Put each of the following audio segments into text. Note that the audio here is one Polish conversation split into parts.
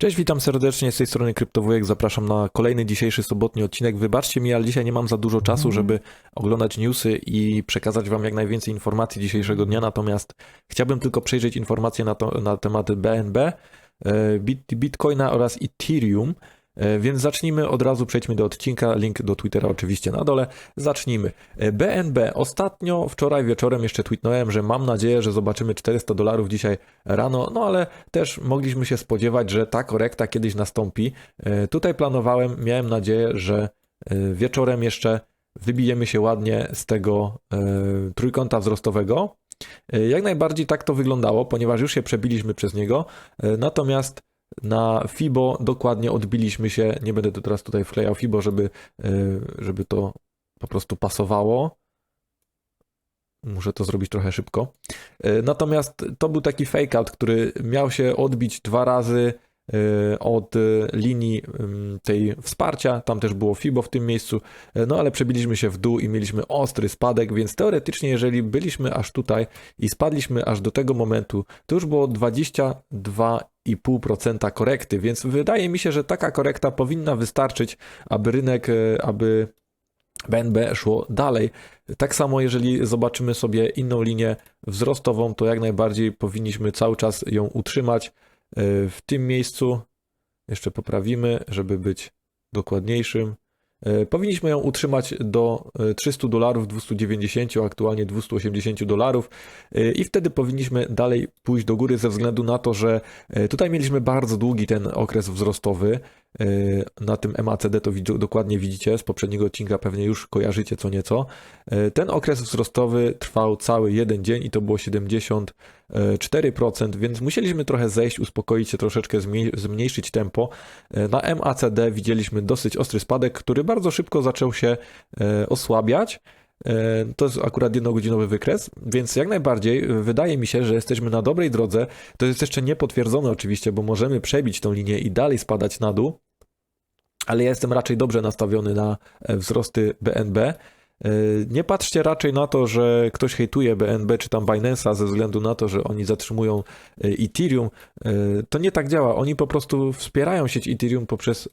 Cześć, witam serdecznie z tej strony Kryptowujek. Zapraszam na kolejny dzisiejszy sobotni odcinek. Wybaczcie mi, ale dzisiaj nie mam za dużo czasu, żeby oglądać newsy i przekazać wam jak najwięcej informacji dzisiejszego dnia. Natomiast chciałbym tylko przejrzeć informacje na, to, na temat BNB, e, Bit, Bitcoina oraz Ethereum. E, Więc zacznijmy od razu, przejdźmy do odcinka. Link do Twittera oczywiście na dole. Zacznijmy. E, BNB. Ostatnio, wczoraj wieczorem jeszcze tweetnąłem, że mam nadzieję, że zobaczymy 400 dolarów dzisiaj rano, no ale też mogliśmy się spodziewać, że ta korekta kiedyś nastąpi. E, Tutaj planowałem, miałem nadzieję, że e, wieczorem jeszcze wybijemy się ładnie z tego e, trójkąta wzrostowego. E, Jak najbardziej tak to wyglądało, ponieważ już się przebiliśmy przez niego. E, Natomiast na FIBO dokładnie odbiliśmy się. Nie będę tu teraz tutaj wklejał FIBO, żeby, e, żeby to po prostu pasowało. Muszę to zrobić trochę szybko. E, Natomiast to był taki fake out, który miał się odbić dwa razy od e, linii ym, tej wsparcia. Tam też było FIBO w tym miejscu. No ale przebiliśmy się w dół i mieliśmy ostry spadek, więc teoretycznie, jeżeli byliśmy aż tutaj i spadliśmy aż do tego momentu, to już było 22,5% korekty, więc wydaje mi się, że taka korekta powinna wystarczyć, aby rynek, aby BNB szło dalej. Tak samo, jeżeli zobaczymy sobie inną linię wzrostową, to jak najbardziej powinniśmy cały czas ją utrzymać. E, W tym miejscu jeszcze poprawimy, żeby być dokładniejszym. E, Powinniśmy ją utrzymać do e, 300 dolarów, 290, aktualnie 280 dolarów e, i wtedy powinniśmy dalej pójść do góry ze względu na to, że e, tutaj mieliśmy bardzo długi ten okres wzrostowy. E, Na tym MACD to widz- dokładnie widzicie, z poprzedniego odcinka pewnie już kojarzycie co nieco. E, Ten okres wzrostowy trwał cały jeden dzień i to było 74%, więc musieliśmy trochę zejść, uspokoić się, troszeczkę zmniej- zmniejszyć tempo. E, Na MACD widzieliśmy dosyć ostry spadek, który bardzo szybko zaczął się osłabiać. To jest akurat jednogodzinowy wykres, więc jak najbardziej wydaje mi się, że jesteśmy na dobrej drodze. To jest jeszcze niepotwierdzone oczywiście, bo możemy przebić tą linię i dalej spadać na dół, ale ja jestem raczej dobrze nastawiony na e, wzrosty BNB. E, Nie patrzcie raczej na to, że ktoś hejtuje BNB czy tam Binance'a ze względu na to, że oni zatrzymują e, Ethereum. E, To nie tak działa. Oni po prostu wspierają sieć Ethereum poprzez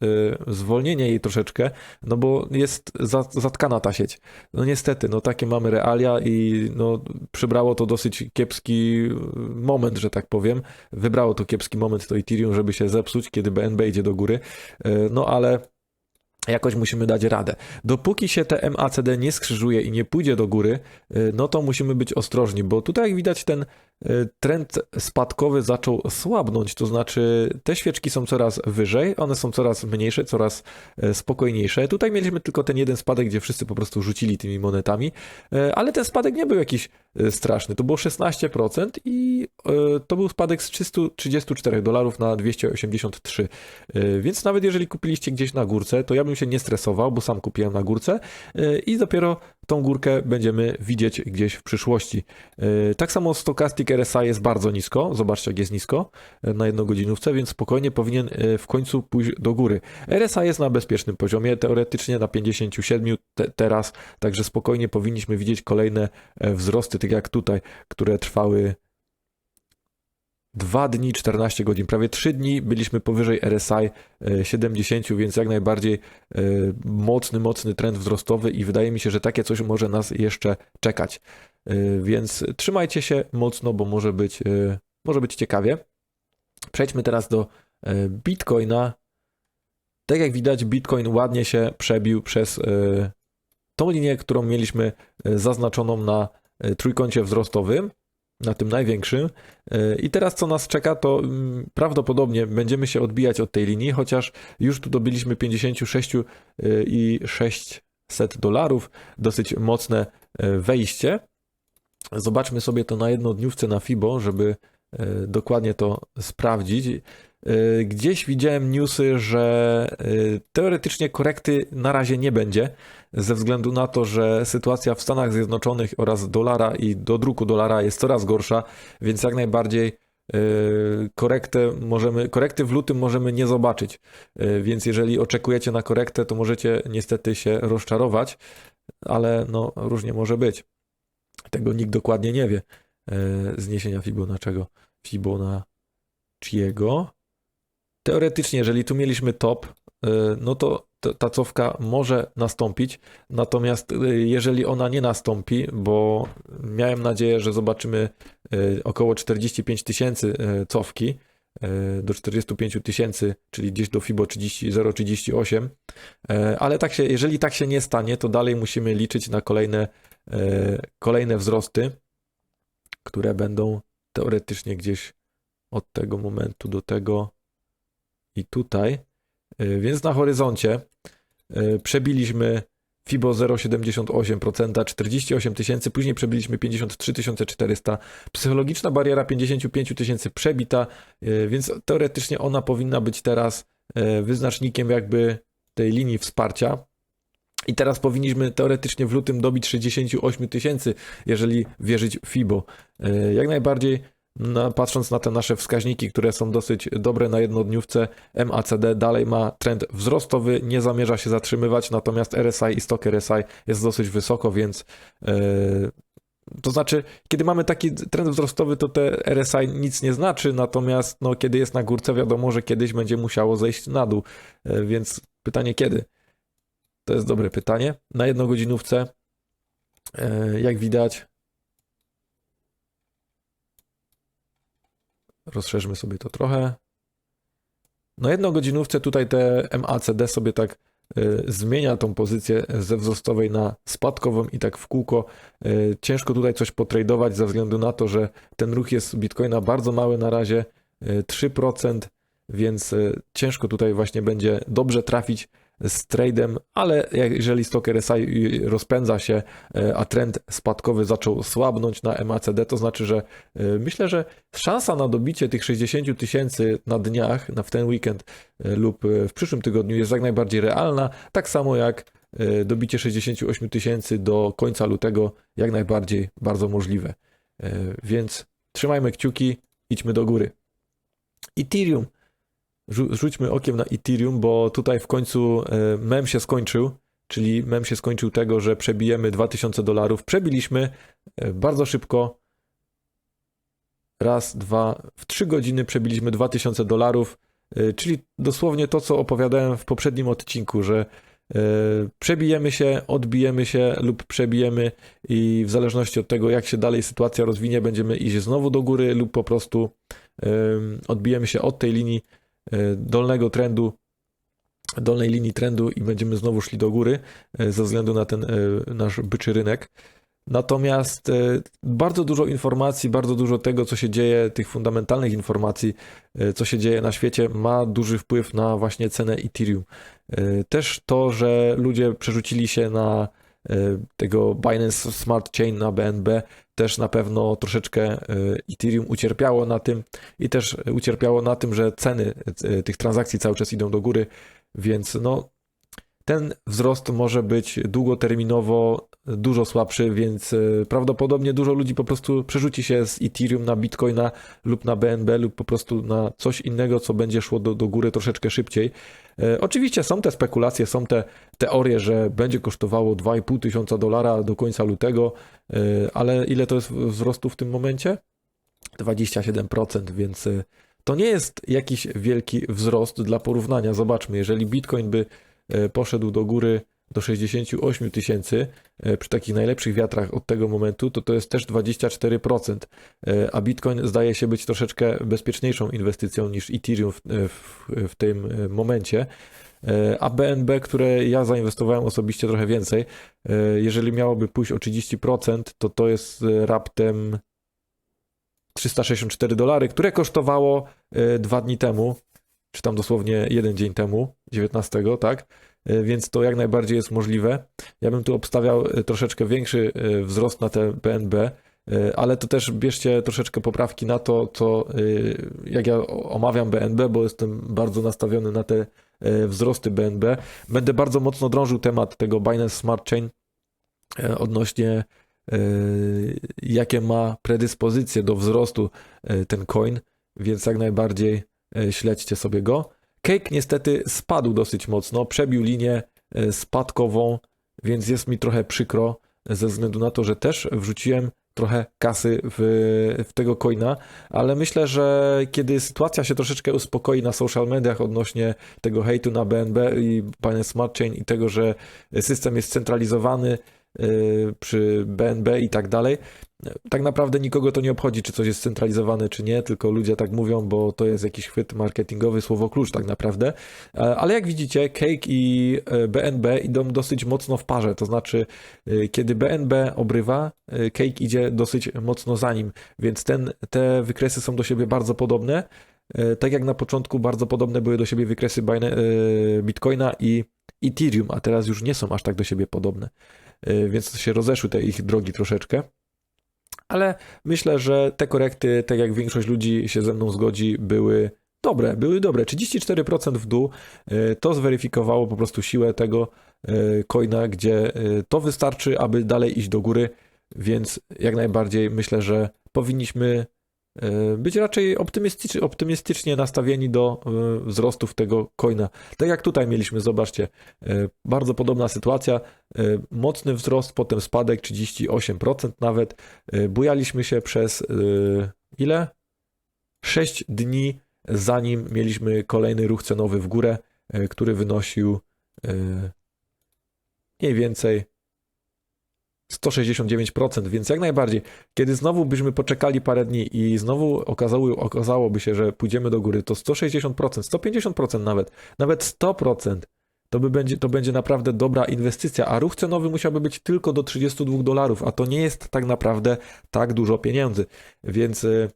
zwolnienie jej troszeczkę, no bo jest za- zatkana ta sieć. No niestety, no takie mamy realia i no przybrało to dosyć kiepski moment, że tak powiem. Wybrało to kiepski moment to Ethereum, żeby się zepsuć, kiedy BNB idzie do góry. No ale jakoś musimy dać radę. Dopóki się te MACD nie skrzyżuje i nie pójdzie do góry, y, no to musimy być ostrożni, bo tutaj jak widać ten trend spadkowy zaczął słabnąć, to znaczy te świeczki są coraz wyżej, one są coraz mniejsze, coraz y, spokojniejsze. Tutaj mieliśmy tylko ten jeden spadek, gdzie wszyscy po prostu rzucili tymi monetami, y, ale ten spadek nie był jakiś y, straszny, to było 16% i to był spadek z 334 dolarów na 283. Y, Więc nawet jeżeli kupiliście gdzieś na górce, to ja bym się nie stresował, bo sam kupiłem na górce i dopiero tą górkę będziemy widzieć gdzieś w przyszłości. Y, Tak samo Stochastic RSI jest bardzo nisko, zobaczcie jak jest nisko y, na jednogodzinówce, więc spokojnie powinien y, w końcu pójść do góry. RSI jest na bezpiecznym poziomie, teoretycznie na 57 te, teraz, także spokojnie powinniśmy widzieć kolejne e, wzrosty, tak jak tutaj, które trwały 2 dni, 14 godzin, prawie 3 dni byliśmy powyżej RSI e, 70, więc jak najbardziej e, mocny, mocny trend wzrostowy i wydaje mi się, że takie coś może nas jeszcze czekać. E, Więc trzymajcie się mocno, bo może być, może być ciekawie. Przejdźmy teraz do Bitcoina. Tak jak widać, Bitcoin ładnie się przebił przez tą linię, którą mieliśmy zaznaczoną na trójkącie wzrostowym, na tym największym. E, I teraz co nas czeka, to mm, prawdopodobnie będziemy się odbijać od tej linii, chociaż już tu dobiliśmy 56 e, i 600 dolarów, dosyć mocne e, wejście. Zobaczmy sobie to na jednodniówce na FIBO, żeby dokładnie to sprawdzić. E, Gdzieś widziałem newsy, że e, teoretycznie korekty na razie nie będzie, ze względu na to, że sytuacja w Stanach Zjednoczonych oraz dolara i do druku dolara jest coraz gorsza, więc jak najbardziej e, korektę możemy, korekty w lutym możemy nie zobaczyć. Więc jeżeli oczekujecie na korektę, to możecie niestety się rozczarować, ale no różnie może być. Tego nikt dokładnie nie wie. Zniesienia Fibonacciego. Fibonacciego. Teoretycznie, jeżeli tu mieliśmy top, y, no to ta cofka może nastąpić. Natomiast y, jeżeli ona nie nastąpi, bo miałem nadzieję, że zobaczymy y, około 45 tysięcy cofki do 45 tysięcy, czyli gdzieś do FIBO 30, 0,38. E, Ale tak się, jeżeli tak się nie stanie, to dalej musimy liczyć na kolejne, kolejne wzrosty, które będą teoretycznie gdzieś od tego momentu do tego i tutaj. E, Więc na horyzoncie e, przebiliśmy FIBO 0,78%, 48 tysięcy, później przebiliśmy 53 400. Psychologiczna bariera 55 tysięcy przebita, e, więc teoretycznie ona powinna być teraz wyznacznikiem jakby tej linii wsparcia. I teraz powinniśmy teoretycznie w lutym dobić 68 tysięcy, jeżeli wierzyć FIBO. Jak najbardziej, na, patrząc na te nasze wskaźniki, które są dosyć dobre na jednodniówce, MACD dalej ma trend wzrostowy, nie zamierza się zatrzymywać, natomiast RSI i stok RSI jest dosyć wysoko, więc e, to znaczy, kiedy mamy taki trend wzrostowy, to te RSI nic nie znaczy, natomiast no, kiedy jest na górce, wiadomo, że kiedyś będzie musiało zejść na dół, E, więc pytanie kiedy? To jest dobre pytanie. Na jednogodzinówce, e, jak widać, rozszerzmy sobie to trochę. Na jednogodzinówce tutaj te MACD sobie tak e, zmienia tą pozycję ze wzrostowej na spadkową i tak w kółko. E, Ciężko tutaj coś potradować ze względu na to, że ten ruch jest Bitcoina bardzo mały na razie, e, 3%, więc e, ciężko tutaj właśnie będzie dobrze trafić z tradem, ale jeżeli stok RSI rozpędza się, e, a trend spadkowy zaczął słabnąć na MACD, to znaczy, że e, myślę, że szansa na dobicie tych 60 tysięcy na dniach, na w ten weekend e, lub w przyszłym tygodniu jest jak najbardziej realna, tak samo jak dobicie 68 tysięcy do końca lutego jak najbardziej bardzo możliwe. Więc trzymajmy kciuki, idźmy do góry. Ethereum. Rzu- Rzućmy okiem na Ethereum, bo tutaj w końcu e, mem się skończył, czyli mem się skończył tego, że przebijemy 2000 dolarów. Przebiliśmy e, bardzo szybko. Raz, dwa, w trzy godziny przebiliśmy 2000 dolarów, e, czyli dosłownie to, co opowiadałem w poprzednim odcinku, że przebijemy się, odbijemy się lub przebijemy i w zależności od tego, jak się dalej sytuacja rozwinie, będziemy iść znowu do góry lub po prostu em, odbijemy się od tej linii dolnego trendu, dolnej linii trendu i będziemy znowu szli do góry e, ze względu na ten e, nasz byczy rynek. Natomiast e, bardzo dużo informacji, bardzo dużo tego, co się dzieje, tych fundamentalnych informacji, e, co się dzieje na świecie, ma duży wpływ na właśnie cenę Ethereum. E, Też to, że ludzie przerzucili się na e, tego Binance Smart Chain na BNB, też na pewno troszeczkę e, Ethereum ucierpiało na tym i też ucierpiało na tym, że ceny e, tych transakcji cały czas idą do góry, więc no ten wzrost może być długoterminowo dużo słabszy, więc e, prawdopodobnie dużo ludzi po prostu przerzuci się z Ethereum na Bitcoina lub na BNB lub po prostu na coś innego, co będzie szło do, do góry troszeczkę szybciej. E, Oczywiście są te spekulacje, są te teorie, że będzie kosztowało 2,5 tysiąca dolara do końca lutego, e, ale ile to jest wzrostu w tym momencie? 27%, więc e, to nie jest jakiś wielki wzrost dla porównania. Zobaczmy, jeżeli Bitcoin by poszedł do góry do 68 tysięcy e, przy takich najlepszych wiatrach od tego momentu, to to jest też 24%, e, a Bitcoin zdaje się być troszeczkę bezpieczniejszą inwestycją niż Ethereum w, e, w, w tym momencie. A BNB, które ja zainwestowałem osobiście trochę więcej, jeżeli miałoby pójść o 30%, to to jest raptem 364 dolary, które kosztowało dwa dni temu, czy tam dosłownie jeden dzień temu, 19, tak? E, Więc to jak najbardziej jest możliwe. Ja bym tu obstawiał e, troszeczkę większy e, wzrost na te BNB, e, ale to też bierzcie troszeczkę poprawki na to, co jak ja omawiam BNB, bo jestem bardzo nastawiony na te wzrosty BNB. Będę bardzo mocno drążył temat tego Binance Smart Chain odnośnie jakie ma predyspozycje do wzrostu ten coin, więc jak najbardziej śledźcie sobie go. Cake niestety spadł dosyć mocno, przebił linię e, spadkową, więc jest mi trochę przykro ze względu na to, że też wrzuciłem trochę kasy w, w tego coina, ale myślę, że kiedy sytuacja się troszeczkę uspokoi na social mediach odnośnie tego hejtu na BNB i Binance Smart Chain i tego, że system jest centralizowany y, przy BNB i tak dalej, tak naprawdę nikogo to nie obchodzi, czy coś jest centralizowane, czy nie, tylko ludzie tak mówią, bo to jest jakiś chwyt marketingowy, słowo klucz tak naprawdę. E, Ale jak widzicie, Cake i e, BNB idą dosyć mocno w parze, to znaczy e, kiedy BNB obrywa, e, Cake idzie dosyć mocno za nim, więc ten, te wykresy są do siebie bardzo podobne. E, Tak jak na początku bardzo podobne były do siebie wykresy e, Bitcoina i Ethereum, a teraz już nie są aż tak do siebie podobne, E, więc się rozeszły te ich drogi troszeczkę. Ale myślę, że te korekty, tak jak większość ludzi się ze mną zgodzi, były dobre, były dobre. 34% w dół y, to zweryfikowało po prostu siłę tego y, coina, gdzie y, to wystarczy, aby dalej iść do góry, więc jak najbardziej myślę, że powinniśmy być raczej optymistycz, optymistycznie nastawieni do y, wzrostów tego coina. Tak jak tutaj mieliśmy, zobaczcie, y, bardzo podobna sytuacja, mocny wzrost, potem spadek 38% nawet, Bujaliśmy się przez ile? 6 dni, zanim mieliśmy kolejny ruch cenowy w górę, który wynosił mniej więcej 169%, więc jak najbardziej, kiedy znowu byśmy poczekali parę dni i znowu okazało, okazałoby się, że pójdziemy do góry, to 160%, 150% nawet, nawet 100%. To, by będzie, to będzie naprawdę dobra inwestycja, a ruch cenowy musiałby być tylko do 32 dolarów, a to nie jest tak naprawdę tak dużo pieniędzy. Więc y,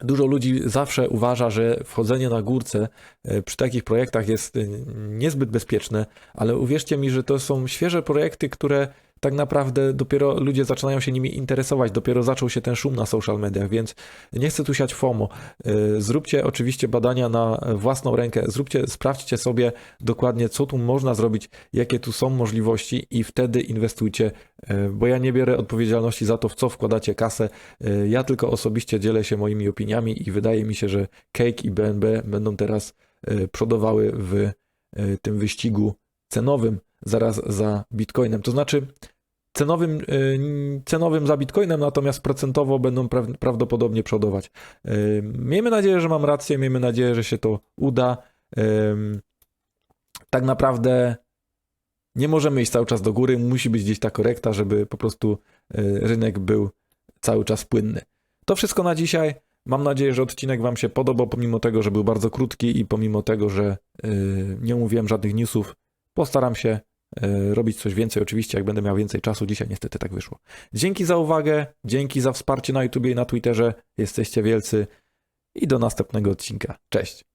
dużo ludzi zawsze uważa, że wchodzenie na górce y, przy takich projektach jest y, niezbyt bezpieczne, ale uwierzcie mi, że to są świeże projekty, które tak naprawdę dopiero ludzie zaczynają się nimi interesować, dopiero zaczął się ten szum na social mediach, więc nie chcę tu siać FOMO. Y, Zróbcie oczywiście badania na własną rękę, zróbcie, sprawdźcie sobie dokładnie, co tu można zrobić, jakie tu są możliwości i wtedy inwestujcie, y, bo ja nie biorę odpowiedzialności za to, w co wkładacie kasę. Y, Ja tylko osobiście dzielę się moimi opiniami i wydaje mi się, że Cake i BNB będą teraz przodowały w tym wyścigu cenowym zaraz za Bitcoinem. To znaczy cenowym, y, cenowym za Bitcoinem, natomiast procentowo będą pra- prawdopodobnie przodować. Y, Miejmy nadzieję, że mam rację, miejmy nadzieję, że się to uda. Ym, Tak naprawdę nie możemy iść cały czas do góry, musi być gdzieś ta korekta, żeby po prostu y, rynek był cały czas płynny. To wszystko na dzisiaj. Mam nadzieję, że odcinek Wam się podobał, pomimo tego, że był bardzo krótki i pomimo tego, że y, nie mówiłem żadnych newsów. Postaram się y, robić coś więcej, oczywiście, jak będę miał więcej czasu. Dzisiaj niestety tak wyszło. Dzięki za uwagę, dzięki za wsparcie na YouTubie i na Twitterze. Jesteście wielcy i do następnego odcinka. Cześć!